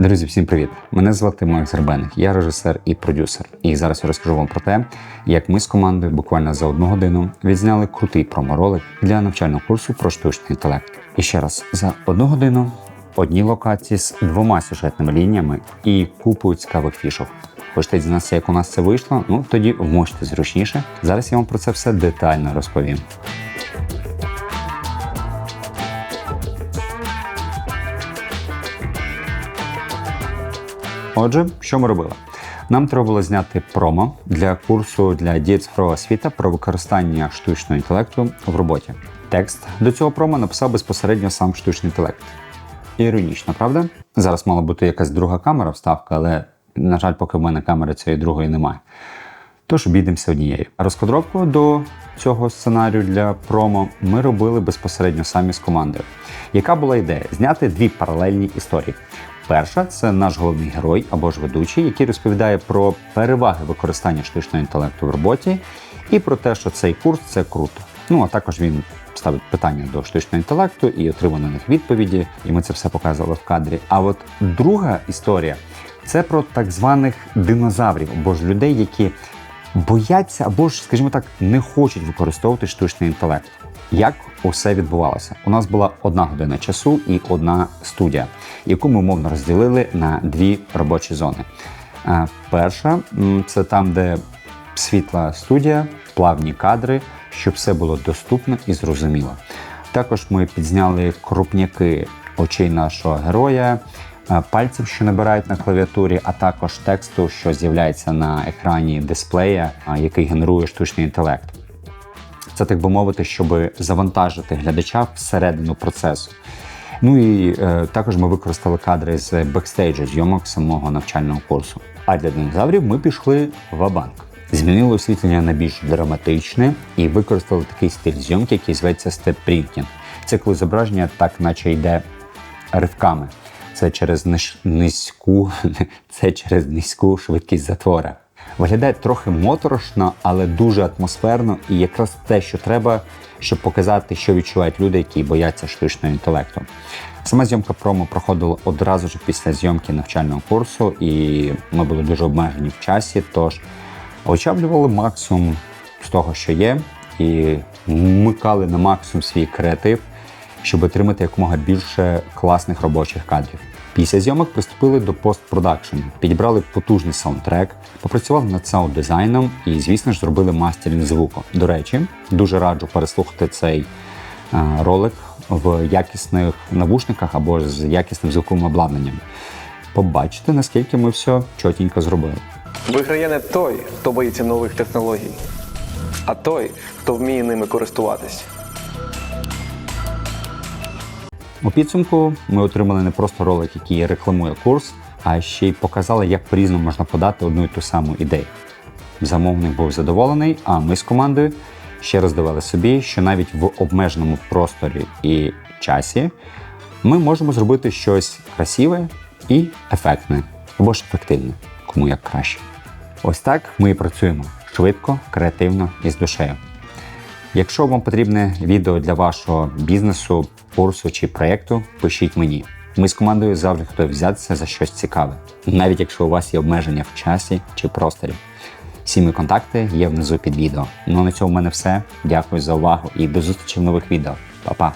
Друзі, всім привіт! Мене звати Макс Гребеник, я режисер і продюсер. І зараз я розкажу вам про те, як ми з командою буквально за одну годину відзняли крутий проморолик для навчального курсу про штучний інтелект. І ще раз, за одну годину одні локації з двома сюжетними лініями і купою цікавих фішок. Хочете дізнатися, як у нас це вийшло? Ну тоді вможете зручніше. Зараз я вам про це все детально розповім. Отже, що ми робили? Нам треба було зняти промо для курсу для дії цифрова освіта про використання штучного інтелекту в роботі. Текст до цього промо написав безпосередньо сам штучний інтелект. Іронічно, правда? Зараз мала бути якась друга камера вставка, але, на жаль, поки в мене камери цієї другої немає. Тож обійдемося однією. Розкадровку до цього сценарію для промо ми робили безпосередньо самі з командою. Яка була ідея? Зняти дві паралельні історії. Перша це наш головний герой або ж ведучий, який розповідає про переваги використання штучного інтелекту в роботі і про те, що цей курс це круто. Ну а також він ставить питання до штучного інтелекту і отримує на них відповіді, і ми це все показували в кадрі. А от друга історія це про так званих динозаврів або ж людей, які бояться або ж, скажімо так, не хочуть використовувати штучний інтелект. Як усе відбувалося? У нас була одна година часу і одна студія, яку ми умовно розділили на дві робочі зони. Е, Перша це там, де світла студія, плавні кадри, щоб все було доступно і зрозуміло. Також ми підзняли крупняки очей нашого героя, пальців, що набирають на клавіатурі, а також тексту, що з'являється на екрані дисплея, який генерує штучний інтелект. Це так би мовити, щоб завантажити глядача всередину процесу. Ну і е, також ми використали кадри з бекстейджу зйомок самого навчального курсу. А для динозаврів ми пішли в абанк. Змінили освітлення на більш драматичне і використали такий стиль зйомки, який зветься степ-принтінг. Це коли зображення так, наче йде ривками. Це через низьку, це через низьку швидкість затвора. Виглядає трохи моторошно, але дуже атмосферно і якраз те, що треба, щоб показати, що відчувають люди, які бояться штучного інтелекту. Сама зйомка промо проходила одразу ж після зйомки навчального курсу, і ми були дуже обмежені в часі. Тож очаблювали максимум з того, що є, і вмикали на максимум свій креатив, щоб отримати якомога більше класних робочих кадрів. Після зйомок приступили до постпродакшену, підібрали потужний саундтрек, попрацювали над саунд-дизайном і, звісно ж, зробили мастерінг звуку. До речі, дуже раджу переслухати цей е, ролик в якісних навушниках або з якісним звуковим обладнанням. Побачите, наскільки ми все чотенько зробили. Виграє не той, хто боїться нових технологій, а той, хто вміє ними користуватись. У підсумку ми отримали не просто ролик, який рекламує курс, а ще й показали, як по-різному можна подати одну і ту саму ідею. Замовник був задоволений, а ми з командою ще раз довели собі, що навіть в обмеженому просторі і часі ми можемо зробити щось красиве і ефектне, або ж ефективне, кому як краще. Ось так ми і працюємо швидко, креативно і з душею. Якщо вам потрібне відео для вашого бізнесу, курсу чи проєкту, пишіть мені. Ми з командою завжди готові взятися за щось цікаве, навіть якщо у вас є обмеження в часі чи просторі. Всі мої контакти є внизу під відео. Ну а на цьому в мене все. Дякую за увагу і до зустрічі в нових відео. Па-па!